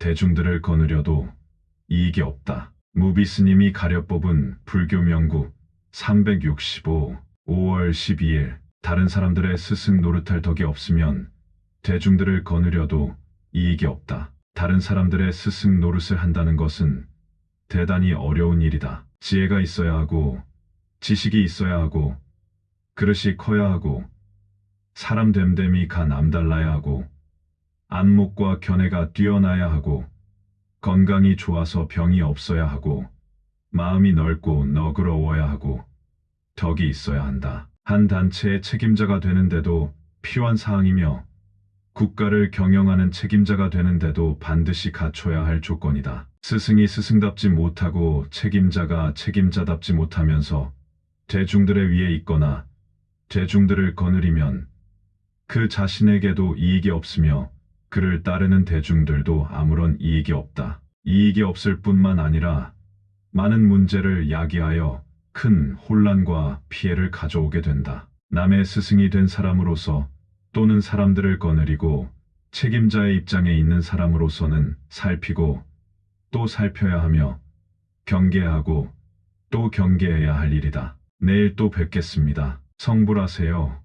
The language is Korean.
대중들을 거느려도 이익이 없다. 무비 스님이 가려 뽑은 불교 명구 365 5월 12일 다른 사람들의 스승 노릇할 덕이 없으면 대중들을 거느려도 이익이 없다. 다른 사람들의 스승 노릇을 한다는 것은 대단히 어려운 일이다. 지혜가 있어야 하고 지식이 있어야 하고 그릇이 커야 하고 사람 됨됨이 가 남달라야 하고 안목과 견해가 뛰어나야 하고 건강이 좋아서 병이 없어야 하고 마음이 넓고 너그러워야 하고 덕이 있어야 한다. 한 단체의 책임자가 되는데도 필요한 사항이며 국가를 경영하는 책임자가 되는데도 반드시 갖춰야 할 조건이다. 스승이 스승답지 못하고 책임자가 책임자답지 못하면서 대중들의 위에 있거나 대중들을 거느리면 그 자신에게도 이익이 없으며 그를 따르는 대중들도 아무런 이익이 없다. 이익이 없을 뿐만 아니라 많은 문제를 야기하여 큰 혼란과 피해를 가져오게 된다. 남의 스승이 된 사람으로서 또는 사람들을 거느리고 책임자의 입장에 있는 사람으로서는 살피고 또 살펴야 하며 경계하고 또 경계해야 할 일이다. 내일 또 뵙겠습니다. 성불하세요.